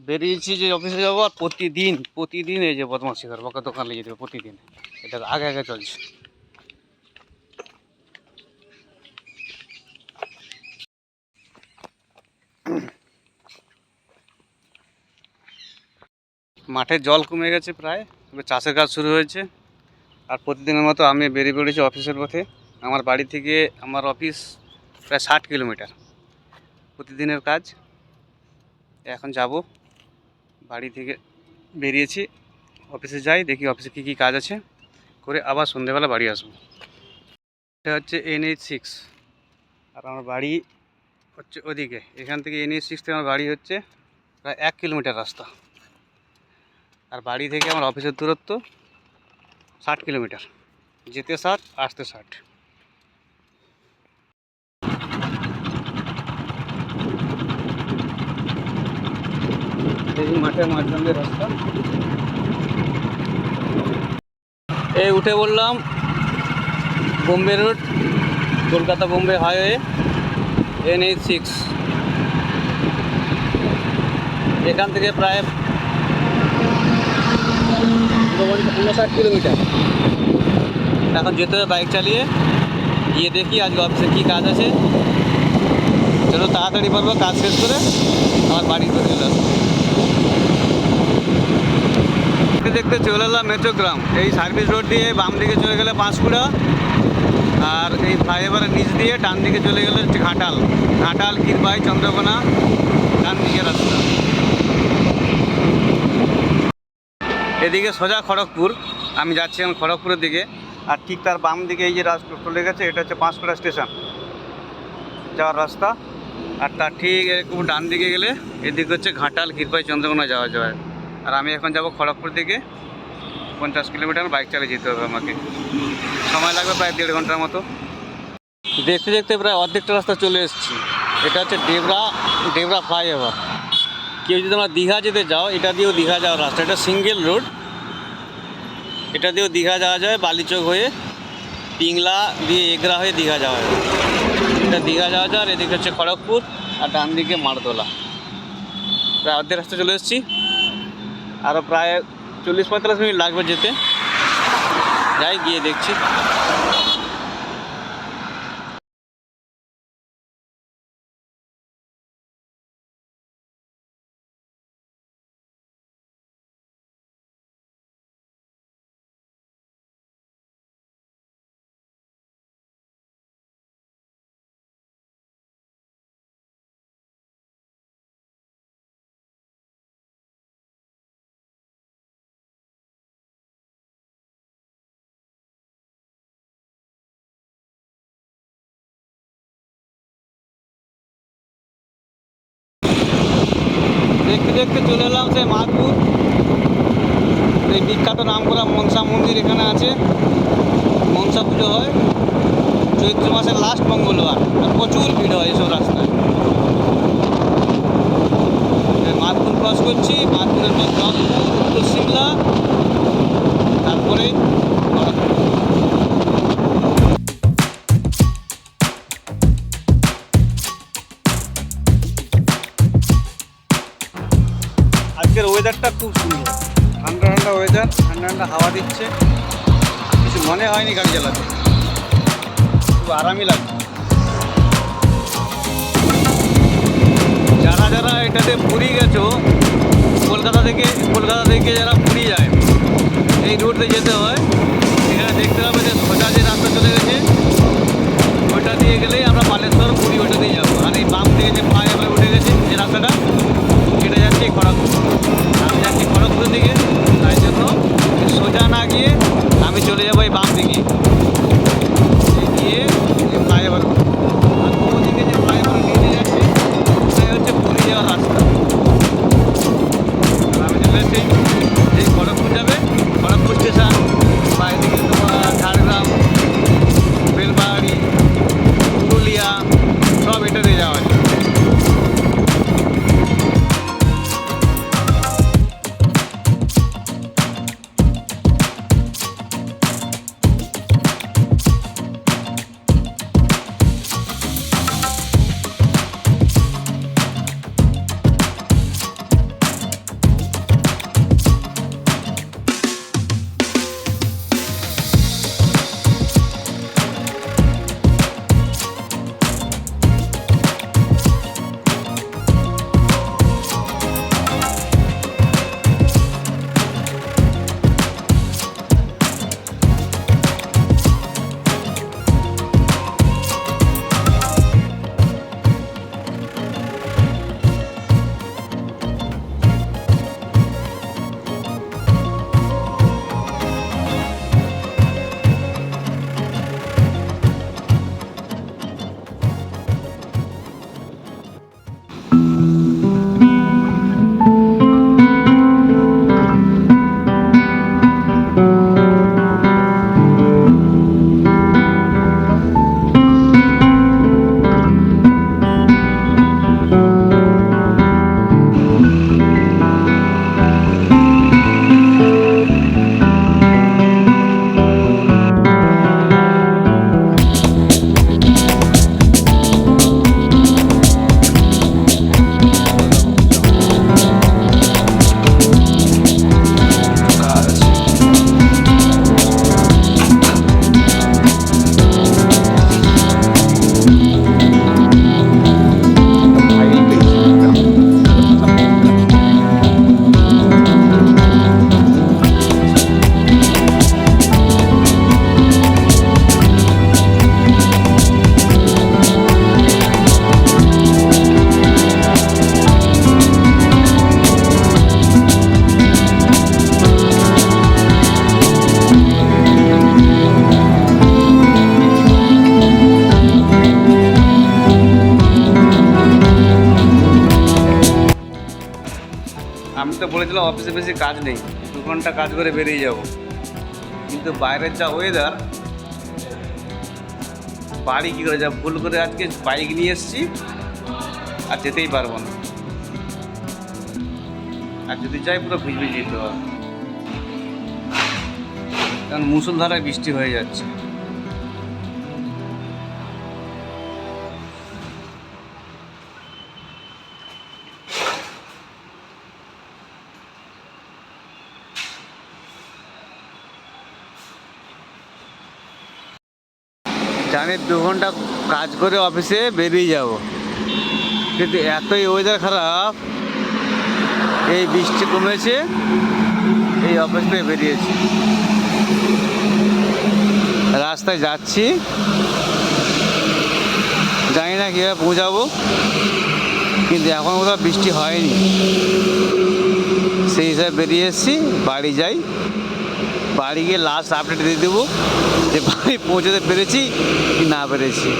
বেরিয়েছি যে অফিসে যাব আর প্রতিদিন প্রতিদিন এই যে বদমাসি করব দোকান লেগে দেবে প্রতিদিন। এটা আগে আগে চলছে। মাঠে জল কমে গেছে প্রায়, এবার চাষের কাজ শুরু হয়েছে। আর প্রতিদিনের মতো আমি বেরিয়ে পড়েছি অফিসের পথে। আমার বাড়ি থেকে আমার অফিস প্রায় ষাট কিলোমিটার। প্রতিদিনের কাজ। এখন যাব। বাড়ি থেকে বেরিয়েছি। অফিসে যাই, দেখি অফিসে কী কী কাজ আছে। করে আবার সন্ধেবেলা বাড়ি আসব। এটা হচ্ছে এইচ সিক্স আর আমার বাড়ি হচ্ছে ওদিকে। এখান থেকে এইচ সিক্স থেকে আমার বাড়ি হচ্ছে প্রায় এক কিলোমিটার রাস্তা। আর বাড়ি থেকে আমার অফিসের দূরত্ব ষাট কিলোমিটার। যেতে ষাট, আসতে ষাট। এই মাঠের মাঝখান রাস্তা। এই উঠে বললাম, Bombay road Kolkata Bombay highway N H six. এখান থেকে প্রায় উনষাট কিলোমিটার। এখন যেতে হবে বাইক চালিয়ে। গিয়ে দেখি আজকে অফিসে কী কাজ আছে। চলো তাড়াতাড়ি পারব কাজ শেষ করে আমার বাড়ি চলে আসব দেখতে চলে এলাম মেট্রোগ্রাম এই সার্ভিস রোড দিয়ে বাম দিকে চলে গেলে পাঁশকুড়া, আর এই ফ্লাইওভারের নিচ দিয়ে ডান দিকে চলে গেলে হচ্ছে ঘাটাল। ঘাটাল কিরবাই চন্দ্রকোনা, ডান দিকে রাস্তা। এদিকে সোজা খড়গপুর। আমি যাচ্ছি এখন খড়গপুরের দিকে। আর ঠিক তার বাম দিকে এই যে রাস্তা চলে গেছে, এটা হচ্ছে পাঁশকুড়া স্টেশন। যাওয়ার রাস্তা। আর তার ঠিক এরকম ডান দিকে গেলে এদিকে হচ্ছে ঘাটাল কিরপাই চন্দ্রকোনা যাওয়া যায় আর আমি এখন যাব খড়গপুর দিকে। পঞ্চাশ কিলোমিটার বাইক চালিয়ে যেতে হবে আমাকে। সময় লাগবে প্রায় দেড় ঘণ্টার মতো। দেখতে দেখতে প্রায় অর্ধেকটা রাস্তা চলে এসেছি। এটা হচ্ছে ডেবরা ডেবরা ফ্লাইওভার। কেউ যদি তোমরা দীঘা যেতে যাও, এটা দিয়েও দীঘা যাওয়ার রাস্তা। এটা সিঙ্গেল রোড। এটা দিয়েও দীঘা যাওয়া যায় বালিচক হয়ে। পিংলা দিয়ে এগরা হয়ে দীঘা যাওয়া যায়। এটা দীঘা যাওয়া যায় আর এদিকে হচ্ছে খড়গপুর আর ডান দিকে মারদোলা। প্রায় অর্ধেক রাস্তা চলে এসেছি। আরও প্রায় চল্লিশ পঁয়তাল্লিশ মিনিট লাগবে যেতে। যাই গিয়ে দেখছি। দেখতে চলে এলাম সেই মাধপুর এই বিখ্যাত নাম করা মনসা মন্দির এখানে আছে। মনসা পুজো হয়। চৈত্র মাসের লাস্ট মঙ্গলবার। প্রচুর ভিড় হয় এসব রাস্তায়। মাধপুর ক্রস করছি মাধপুরের পর জঙ্গপুর উত্তর সিমলা। তারপরে ওয়েদারটা খুব সুন্দর। ঠান্ডা ঠান্ডা ওয়েদার ঠান্ডা ঠান্ডা হাওয়া দিচ্ছে। কিছু মনে হয়নি গাড়ি চালাতে। খুব আরামই লাগছে। যারা যারা এটাতে পুরী গেছো, কলকাতা থেকে কলকাতা থেকে যারা পুরী যায়, এই রুটে যেতে হয় এই বাম দিকে। দিকে যে যাচ্ছে হচ্ছে পুরী যাওয়ার আমি যাবে You. আমি তো বলেছিলাম অফিসে বেশি কাজ নেই, দু ঘণ্টা কাজ করে বেরিয়ে যাব। কিন্তু বাইরের যা ওয়েদার বাড়ি কী করে যা ভুল করে আজকে বাইক নিয়ে এসেছি, আর যেতেই পারব না। আর যদি যাই, পুরো ভিজবে যেতে হবে। কারণ মুসুলধারায় বৃষ্টি হয়ে যাচ্ছে। জানি দু ঘণ্টা কাজ করে অফিসে বেরিয়ে যাব। কিন্তু এতই ওয়েদার খারাপ, এই বৃষ্টি কমেছে, এই অফিস থেকে বেরিয়েছি। রাস্তায় যাচ্ছি। জানি না কীভাবে পৌঁছাবো, কিন্তু এখন কোথাও বৃষ্টি হয়নি। সেই হিসাবে বেরিয়ে এসেছি, বাড়ি যাই। বাড়ি গিয়ে লাস্ট আপডেট দিয়ে দেবো। যে বাড়ি পৌঁছাতে পেরেছি কি না পেরেছি।